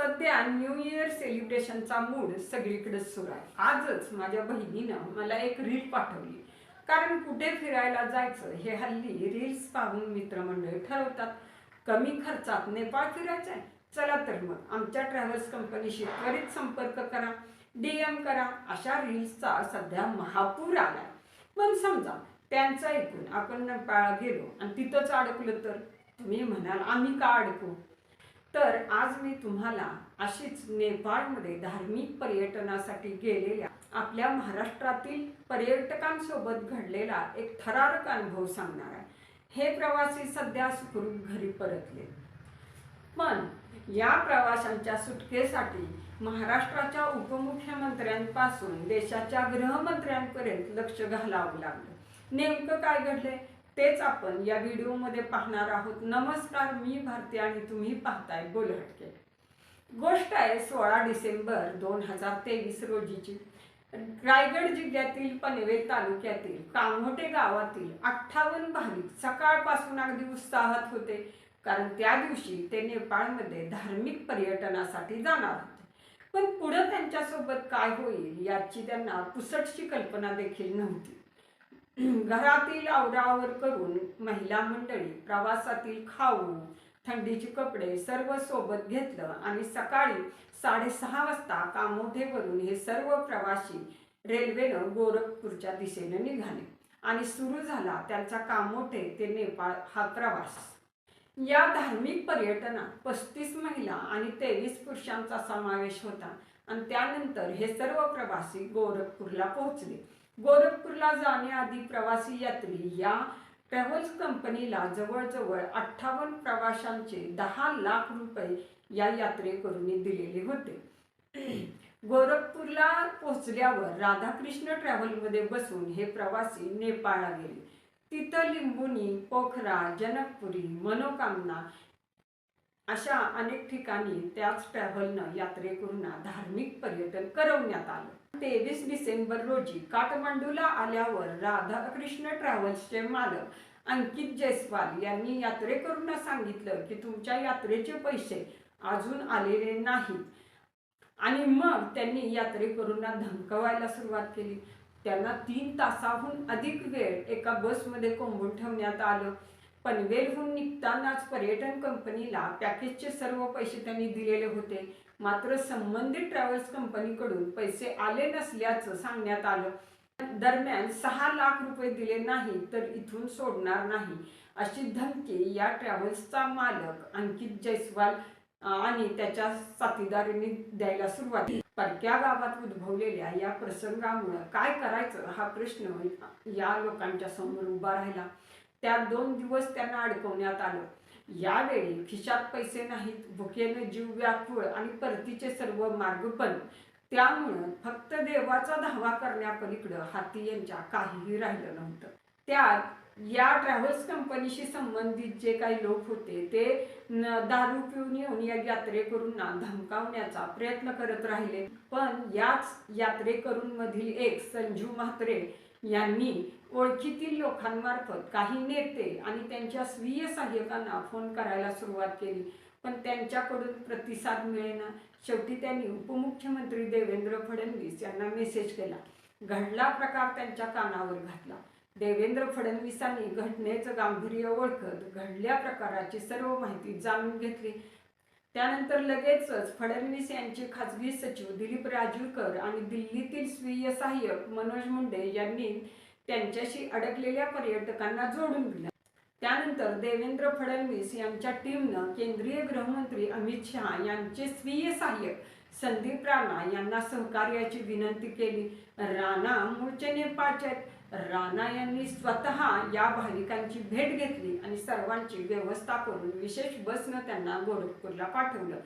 सध्या new year सेलिब्रेशनचा mood सगळीकडे सुरू आहे. आजच माझ्या बहिणीनं मला एक रील पाठवली. कारण कुठे फिरायला जायचं हे हल्ली रील्स पाहून मित्रमंडळी ठरवतात. कमी खर्चात नेपाळ फिरायचं आहे चला तर मग आमच्या ट्रॅव्हल्स कंपनीशी त्वरित संपर्क करा. डीएम करा. अशा रील्सचा सध्या महापूर आलाय. पण समजा त्यांचं ऐकून आपण नेपाळ गेलो आणि तिथंच अडकलं तर? तुम्ही म्हणाल आम्ही का अडकू? तर आज मी तुम्हाला अशीच नेपाळमध्ये धार्मिक पर्यटनासाठी गेलेल्या आपल्या महाराष्ट्रातील पर्यटकांसोबत घडलेला एक थरारक अनुभव सांगणार आहे. हे प्रवासी सध्या सुखरूप घरी परतले. पण या प्रवाशांच्या सुटकेसाठी महाराष्ट्राच्या उपमुख्यमंत्र्यांपासून देशाच्या गृहमंत्र्यांपर्यंत लक्ष घालावं लागलं. नेमकं काय घडले तेच आपण या व्हिडिओमध्ये पाहणार आहोत. नमस्कार मी भारती आणि तुम्ही पाहताय बोलहटके. गोष्ट आहे सोळा डिसेंबर दोन हजार तेवीस रोजीची. रायगड जिल्ह्यातील पनवेल तालुक्यातील कामोटे गावातील अठ्ठावन्न भाविक सकाळपासून अगदी उत्साहात होते. कारण त्या दिवशी ते नेपाळमध्ये धार्मिक पर्यटनासाठी जाणार होते. पण पुढं त्यांच्यासोबत काय होईल याची त्यांना पुसटशी कल्पना देखील नव्हती. घरातील आवरावर करून महिला मंडळी प्रवासातील खाऊ थंडीचे कपडे सर्व सोबत घेतलं आणि सकाळी साडेसहा वाजता कामोठेवरून हे सर्व प्रवासी रेल्वेनं गोरखपूरच्या दिशेने निघाले आणि सुरू झाला त्यांचा कामोठे ते नेपाळ हा प्रवास. या धार्मिक पर्यटनात पस्तीस महिला आणि तेवीस पुरुषांचा समावेश होता आणि त्यानंतर हे सर्व प्रवासी गोरखपूरला पोहोचले. गोरखपूरला जाण्याआधी प्रवासी यात्री या ट्रॅव्हल्स कंपनीला जवळजवळ अठ्ठावन्न प्रवाशांचे दहा लाख रुपये या यात्रेकरूंनी दिलेले होते. गोरखपूरला पोहोचल्यावर राधाकृष्ण ट्रॅव्हलमध्ये बसून हे प्रवासी नेपाळला गेले. तिथं लिंबुनी पोखरा जनकपुरी मनोकामना अशा अनेक ठिकाणी त्याच ट्रॅव्हलनं यात्रेकरूंना धार्मिक पर्यटन करवण्यात आलं. तेवीस डिसेंबर रोजी काठमांडूला आल्यावर राधाकृष्ण ट्रॅव्हल्सचे मालक अंकित जयस्वाल यांनी यात्रेकरूंना सांगितलं की तुमच्या यात्रेचे पैसे अजून आलेले नाहीत. आणि मग त्यांनी यात्रेकरूंना धमकवायला सुरुवात केली. त्यांना तीन तासाहून अधिक वेळ एका बसमध्ये कोंबून ठेवण्यात आलं. पनवेलहून निघतानाच पर्यटन कंपनीला पॅकेजचे सर्व पैसे त्यांनी दिलेले होते. मात्र संबंधित ट्रॅव्हल्स कंपनीकडून पैसे आले नसल्याचं सांगण्यात आलं. दरम्यान सहा लाख रुपये दिले नाही तर इथून सोडणार नाही अशी धमकी या ट्रॅव्हल्सचा मालक अंकित जयस्वाल आणि त्याच्या साथीदारांनी द्यायला सुरुवात केली. परक्या गावात उद्भवलेल्या या प्रसंगामुळे काय करायचं हा प्रश्न या लोकांच्या समोर उभा राहिला. त्या दोन दिवस त्यांना अडकवण्यात आलं. यावेळी खिशात पैसे नाहीत भुकेनं जीव व्याकुळ आणि परतीचे सर्व मार्ग पण त्यामुळं फक्त देवाचा धावा करण्यापलीकडं हाती यांच्या काहीही राहिलं नव्हतं. त्यात या ट्रॅव्हल्स कंपनीशी संबंधित जे काही लोक होते ते दारू पिऊन येऊन या यात्रेकरूंना धमकावण्याचा प्रयत्न करत राहिले. पण याच यात्रेकरूंमधील एक संजू म्हात्रे यांनी ओळखीतील लोकांमार्फत काही नेते आणि त्यांच्या स्वीय सहाय्यकांना फोन करायला सुरुवात केली. पण त्यांच्याकडून प्रतिसाद मिळेना. शेवटी त्यांनी उपमुख्यमंत्री देवेंद्र फडणवीस यांना मेसेज केला. घडला प्रकार त्यांच्या कानावर घातला. देवेंद्र फडणवीसांनी घटनेचं गांभीर्य ओळखत घडल्या प्रकाराची सर्व माहिती जाणून घेतली. त्यानंतर लगेचच फडणवीस यांचे खासगी सचिव दिलीप राजूरकर आणि दिल्लीतील स्वीय सहाय्यक मनोज मुंडे यांनी त्यांच्याशी अडकलेल्या पर्यटकांना जोडून दिलं. त्यानंतर देवेंद्र फडणवीस यांच्या टीमनं केंद्रीय गृहमंत्री अमित शहा यांचे स्वीय सहाय्यक संदीप राणा यांना सहकार्याची विनंती केली. राणा मूळचे नेपाळचे राणा यांनी स्वतः या भाविकांची भेट घेतली आणि सर्वांची व्यवस्था करून विशेष बसनं त्यांना गोरखपूरला पाठवलं.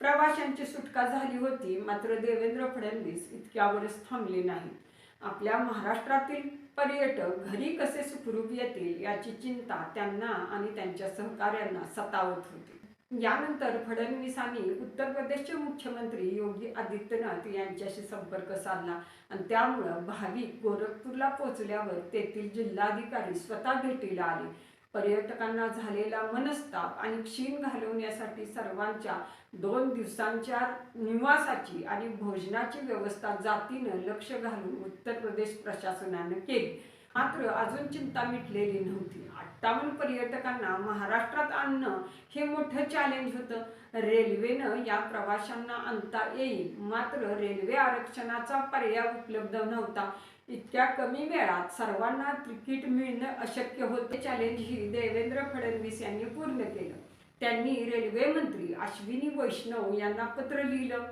प्रवाशांची सुटका झाली होती मात्र देवेंद्र फडणवीस इतक्यावरच थांबले नाही आपल्या महाराष्ट्रातील पर्यटक घरी कसे सुखरूप येतील याची चिंता त्यांना आणि त्यांच्या सहकाऱ्यांना सतावत होती. यानंतर फडणवीसांनी उत्तर प्रदेशचे मुख्यमंत्री योगी आदित्यनाथ यांच्याशी संपर्क साधला आणि त्यामुळं भाविक गोरखपूरला पोहोचल्यावर तेथील जिल्हाधिकारी स्वतः भेटीला आले. पर्यटकांना झालेला मनस्ताप आणि क्षीण घालवण्यासाठी सर्वांच्या दोन दिवसांच्या निवासाची आणि भोजनाची व्यवस्था जातीनं लक्ष घालून उत्तर प्रदेश प्रशासनानं केली. मात्र अजून चिंता मिटलेली नव्हती. अठ्ठावन्न पर्यटकांना महाराष्ट्रात आणणं हे मोठं चॅलेंज होतं. रेल्वेनं या प्रवाशांना आणता येईल. मात्र रेल्वे आरक्षणाचा पर्याय उपलब्ध नव्हता. इतक्या कमी वेळात सर्वांना तिकीट मिळणं अशक्य होते चॅलेंज ही देवेंद्र फडणवीस यांनी पूर्ण केलं. त्यांनी रेल्वे मंत्री अश्विनी वैष्णव यांना पत्र लिहिलं.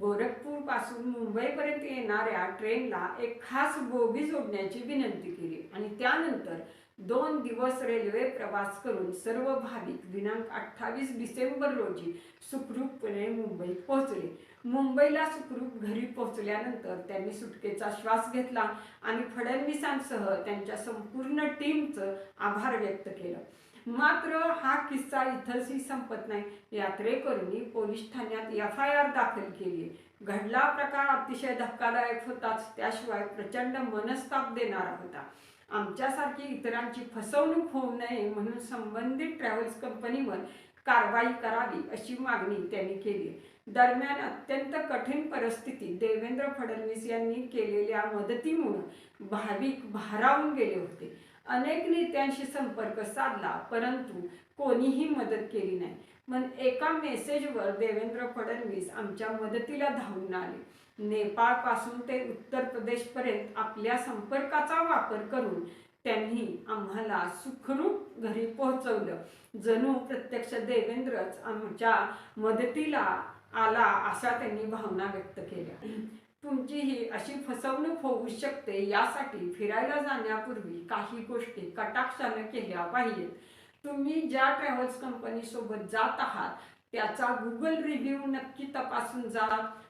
गोरखपूरपासून मुंबईपर्यंत येणाऱ्या ट्रेनला एक खास बोगी जोडण्याची विनंती केली आणि त्यानंतर दोन दिवस रेल्वे प्रवास करून सर्व भाविक दिनांक अठ्ठावीस डिसेंबर रोजी सुखरूपपणे मुंबईत पोहोचले. मुंबईला सुखरूप घरी पोहोचल्यानंतर त्यांनी सुटकेचा श्वास घेतला आणि फडणवीसांसह त्यांच्या संपूर्ण टीमचं आभार व्यक्त केलं. मात्र हा किस्सा इथंही संपत नाही. यात्रेकरूंनी पोलीस ठाण्यात एफ आय आर दाखल केली. घडला प्रकार अतिशय धक्कादायक होताच त्याशिवाय प्रचंड मनस्ताप देणारा होता. आमच्यासारखी इतरांची फसवणूक होऊ नये म्हणून संबंधित ट्रॅव्हल्स कंपनीवर कारवाई करावी अशी मागणी त्यांनी केली. दरम्यान अत्यंत कठीण परिस्थितीत देवेंद्र फडणवीस यांनी केलेल्या मदतीमुळे भाविक भारावून गेले होते. अनेक नेत्यांशी संपर्क साधला परंतु कोणीही मदत केली नाही. पण एका मेसेजवर देवेंद्र फडणवीस आमच्या मदतीला धावून आले. नेपाळपासून ते उत्तर प्रदेशपर्यंत आपल्या संपर्काचा वापर करून त्यांनी आम्हाला सुखरूप घरी पोहोचवलं. जणू प्रत्यक्ष देवेंद्रच आमच्या मदतीला आला अशा त्यांनी भावना व्यक्त केल्या. तुमची ही अशी फसवणूक होऊ शकते यासाठी फिरायला जाण्यापूर्वी काही गोष्टी कटाक्षाने केल्या पाहिजेत. तुम्ही ज्या ट्रॅव्हल्स कंपनीसोबत जात आहात त्याचा गुगल रिव्ह्यू नक्की तपासून जा.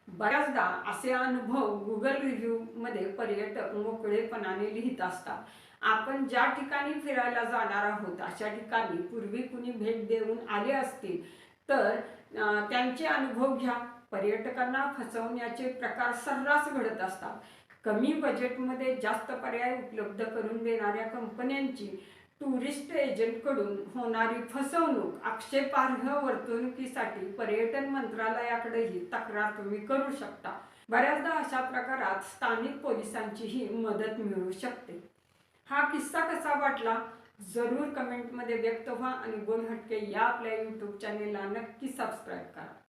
बऱ्याचदा असे अनुभव गुगल रिव्ह्यूमध्ये पर्यटक मोकळेपणाने लिहित असतात. आपण ज्या ठिकाणी फिरायला जाणार आहोत अशा ठिकाणी पूर्वी कुणी भेट देऊन आले असतील तर त्यांचे अनुभव घ्या. पर्यटकांना फसवण्याचे प्रकार सर्रास घडत असतात. कमी बजेटमध्ये जास्त पर्याय उपलब्ध करून देणाऱ्या कंपन्यांची टुरिस्ट एजंटकडून होणारी फसवणूक आक्षेपार्ह वर्तणुकीसाठी पर्यटन मंत्रालयाकडेही तक्रार तुम्ही करू शकता. बऱ्याचदा अशा प्रकारात स्थानिक पोलिसांचीही मदत मिळू शकते. हा किस्सा कसा वाटला? जरूर कमेंटमध्ये व्यक्त व्हा. आणि गोल हटके या आपल्या यूट्यूब चॅनेलला नक्की सबस्क्राईब करा.